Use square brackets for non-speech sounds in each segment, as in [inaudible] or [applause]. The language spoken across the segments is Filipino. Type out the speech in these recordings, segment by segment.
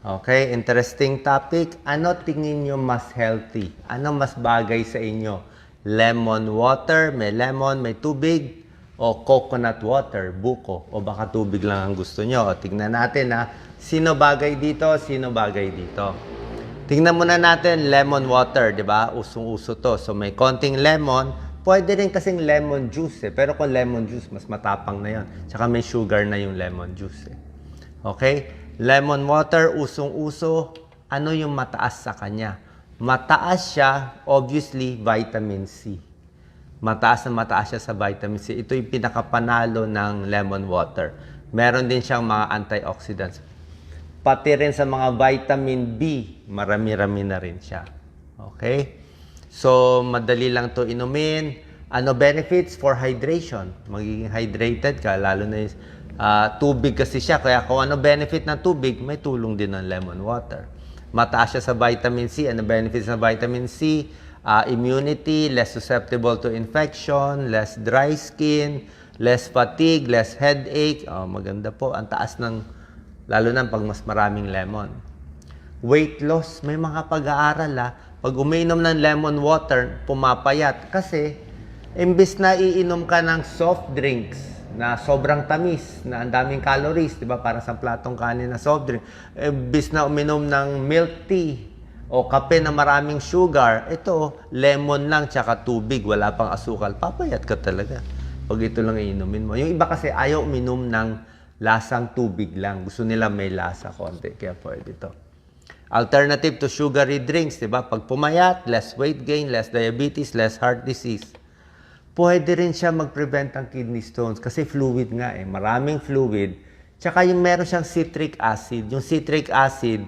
Okay, interesting topic. Ano tingin nyo mas healthy? Ano mas bagay sa inyo? Lemon water, may lemon, may tubig, o coconut water, buko, o baka tubig lang ang gusto nyo. O, tingnan natin ha, sino bagay dito, sino bagay dito. Tingnan muna natin lemon water, di ba? Usong-uso to. So may konting lemon, pwede rin kasing lemon juice eh. Pero kung lemon juice, mas matapang na yon. Tsaka may sugar na yung lemon juice eh. Okay? Lemon water, usong-uso. Ano yung mataas sa kanya? Mataas siya, obviously, vitamin C. Mataas na mataas siya sa vitamin C. Ito yung pinakapanalo ng lemon water. Meron din siyang mga antioxidants. Pati rin sa mga vitamin B, marami-rami na rin siya. Okay? So, madali lang to inumin. Ano benefits for hydration? Magiging hydrated ka, lalo na yung ah, tubig kasi siya. Kaya kung ano benefit ng tubig, may tulong din ng lemon water. Mataas siya sa vitamin C. Ano benefits ng vitamin C? Ah, immunity, less susceptible to infection, less dry skin, less fatigue, less headache. Oh, maganda po. Ang taas ng, lalo na pag mas maraming lemon. Weight loss, may mga pag-aaral ha. Pag umiinom ng lemon water, pumapayat. Kasi, imbis na iinom ka ng soft drinks na sobrang tamis, na ang daming calories, di ba? Para sa platong kanin na soft drink. Imbis na uminom ng milk tea o kape na maraming sugar, ito, lemon lang tsaka tubig, wala pang asukal, papayat ka talaga. Pag ito lang iinumin mo. Yung iba kasi ayaw uminom ng lasang tubig lang. Gusto nila may lasa konti, kaya pwede ito. Alternative to sugary drinks, di ba? Pag pumayat, less weight gain, less diabetes, less heart disease. Pwede rin siya mag-prevent ng kidney stones kasi fluid nga eh. Maraming fluid. Tsaka yung meron siyang citric acid. Yung citric acid,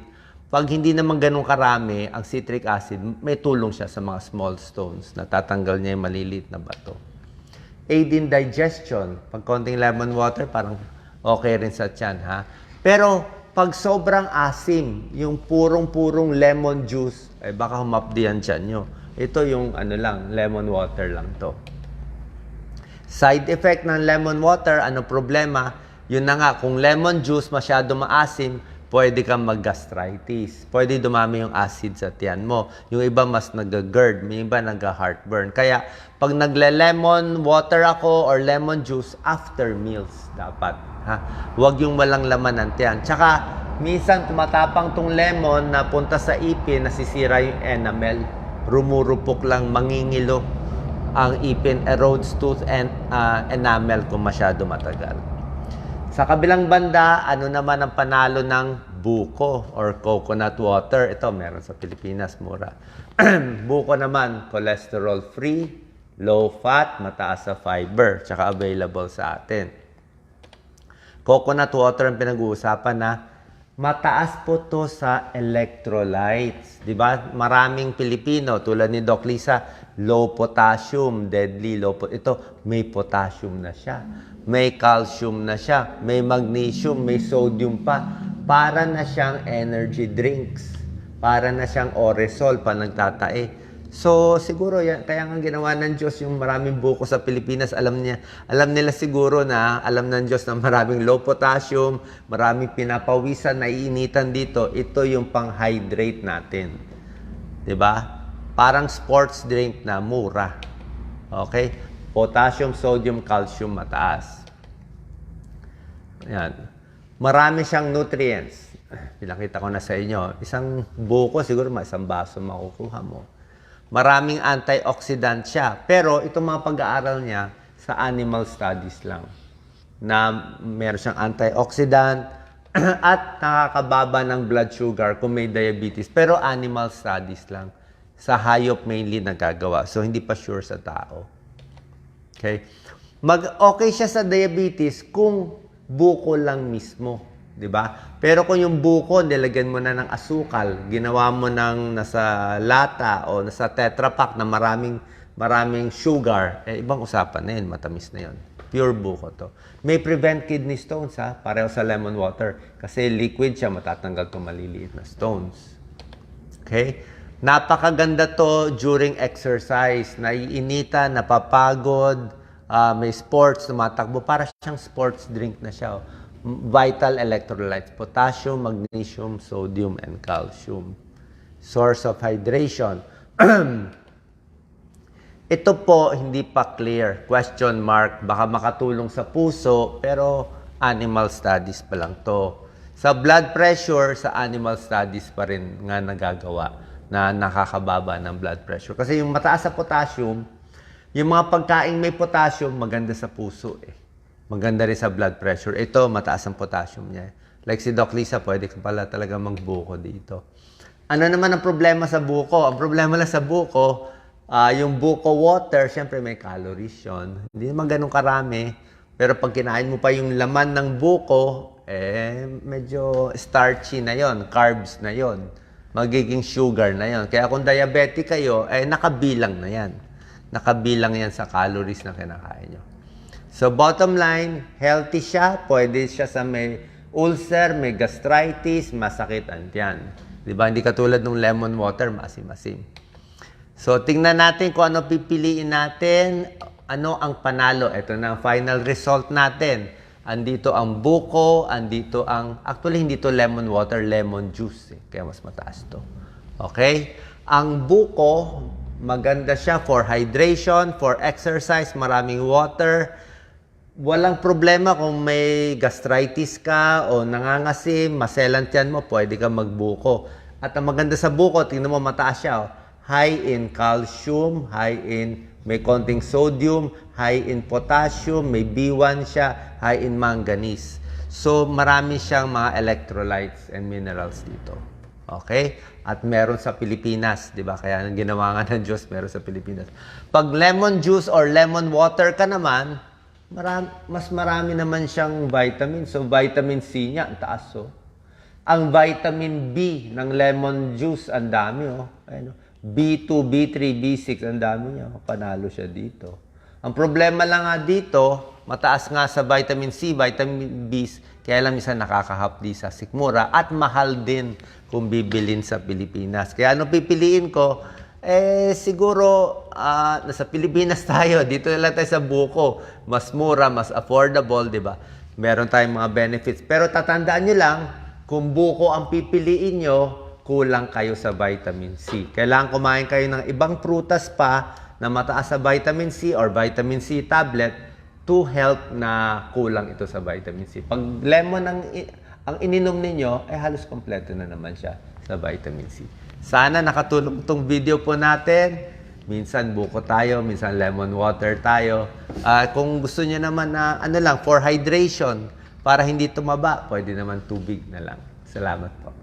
pag hindi naman ganun karami, ang citric acid, may tulong siya sa mga small stones. Natatanggal niya yung maliliit na bato. Aid in digestion. Pag konting lemon water, parang okay rin sa tiyan, ha? Pero, pag sobrang asim, yung purong-purong lemon juice, eh baka humapdi ang tiyan nyo. Ito yung ano lang, lemon water lang to. Side effect ng lemon water, ano problema? Yun na nga, kung lemon juice masyado maasim, pwede kang mag-gastritis. Pwede dumami yung acid sa tiyan mo. Yung iba mas nag-GERD, may iba nag-heartburn. Kaya pag nagle-lemon water ako or lemon juice, after meals dapat. Ha? Huwag yung walang laman ng tiyan. Tsaka, minsan tumatapang tong lemon na punta sa ipin, nasisira yung enamel. Rumurupok lang, mangingilo ang ipin erodes tooth and ah, enamel kung masyado matagal. Sa kabilang banda, ano naman ang panalo ng buko or coconut water? Ito, meron sa Pilipinas, mura. [clears throat] buko naman, cholesterol free, low fat, mataas sa fiber, tsaka available sa atin. Coconut water ang pinag-uusapan na mataas po to sa electrolytes. Di ba? Maraming Pilipino, tulad ni Doc Lisa, low potassium, deadly low po. Ito, may potassium na siya. May calcium na siya. May magnesium, may sodium pa. Para na siyang energy drinks. Para na siyang oresol pa nagtatae. So, siguro, yan, kaya nga ginawa ng Diyos yung maraming buko sa Pilipinas. Alam niya, alam nila siguro na, alam ng Diyos na maraming low potassium, maraming pinapawisan, naiinitan dito. Ito yung pang-hydrate natin. 'Di ba? Parang sports drink na mura. Okay? Potassium, sodium, calcium mataas. Yan. Marami siyang nutrients. Pinakita ko na sa inyo. Isang buko, siguro isang baso makukuha mo. Maraming antioxidant siya. Pero itong mga pag-aaral niya sa animal studies lang. Na meron siyang antioxidant [clears throat] at nakakababa ng blood sugar kung may diabetes. Pero animal studies lang. Sa hayop mainly nagagawa. So hindi pa sure sa tao. Okay? Mag-okay siya sa diabetes kung buko lang mismo. 'Di ba? Pero kung yung buko nilagyan mo na ng asukal, ginawa mo ng nasa lata o nasa Tetra Pak na maraming maraming sugar, eh ibang usapan na 'yun, matamis na 'yun. Pure buko to. May prevent kidney stones ha, pareho sa lemon water kasi liquid siya matatanggal tong maliliit na stones. Okay? Napakaganda to during exercise. Naiinita, napapagod, ah, may sports, tumatakbo. Para siyang sports drink na siya. oh. Vital electrolytes, potassium, magnesium, sodium, and calcium. Source of hydration. [clears throat] Ito po hindi pa clear. Question mark. Baka makatulong sa puso, pero animal studies pa lang to. Sa blood pressure, sa animal studies pa rin nga nagagawa na nakakababa ng blood pressure. Kasi yung mataas sa potassium, yung mga pagkain may potassium, maganda sa puso eh. Maganda rin sa blood pressure. Ito, mataas ang potassium niya. Like si Doc Lisa, pwede ka pala talaga magbuko dito. Ano naman ang problema sa buko? Ang problema lang sa buko, ah, yung buko water, syempre may calories yun. Hindi naman ganun karami. Pero pag kinain mo pa yung laman ng buko, eh, medyo starchy na yon, carbs na yon, magiging sugar na yon. Kaya kung diabetic kayo, eh, nakabilang na yan. Nakabilang yan sa calories na kinakain nyo. So bottom line, healthy siya, pwede siya sa may ulcer, may gastritis, masakit ang tiyan. Di ba? Hindi katulad ng lemon water, masim-masim. So tingnan natin kung ano pipiliin natin, ano ang panalo. Ito na ang final result natin. Andito ang buko, andito ang, actually hindi to lemon water, lemon juice. Eh. Kaya mas mataas to. Okay? Ang buko, maganda siya for hydration, for exercise, maraming water. Walang problema kung may gastritis ka o nangangasim, maselan tiyan mo, pwede ka magbuko. At ang maganda sa buko, tingnan mo mataas siya. Oh. High in calcium, high in may konting sodium, high in potassium, may B1 siya, high in manganese. So marami siyang mga electrolytes and minerals dito. Okay? At meron sa Pilipinas, 'di ba? Kaya ang ginawa nga ng Diyos meron sa Pilipinas. Pag lemon juice or lemon water ka naman, marami, mas marami naman siyang vitamin. So vitamin C niya, ang taas oh. Ang vitamin B ng lemon juice, ang dami oh. Ayun, oh. B2, B3, B6, ang dami niya. oh. Panalo siya dito. Ang problema lang nga dito, mataas nga sa vitamin C, vitamin B, kaya lang minsan nakakahapdi sa sikmura at mahal din kung bibilin sa Pilipinas. Kaya ano pipiliin ko? Eh, siguro, ah, nasa Pilipinas [laughs] tayo. Dito lang tayo sa buko. Mas mura, mas affordable, di ba? Meron tayong mga benefits. Pero tatandaan nyo lang, kung buko ang pipiliin nyo, kulang kayo sa vitamin C. Kailangan kumain kayo ng ibang prutas pa na mataas sa vitamin C or vitamin C tablet to help na kulang ito sa vitamin C. Pag lemon ang, ang ininom ninyo, eh halos kompleto na naman siya sa vitamin C. Sana nakatulong itong video po natin. Minsan buko tayo, minsan lemon water tayo. Ah, kung gusto niyo naman na ano lang, for hydration, para hindi tumaba, pwede naman tubig na lang. Salamat po.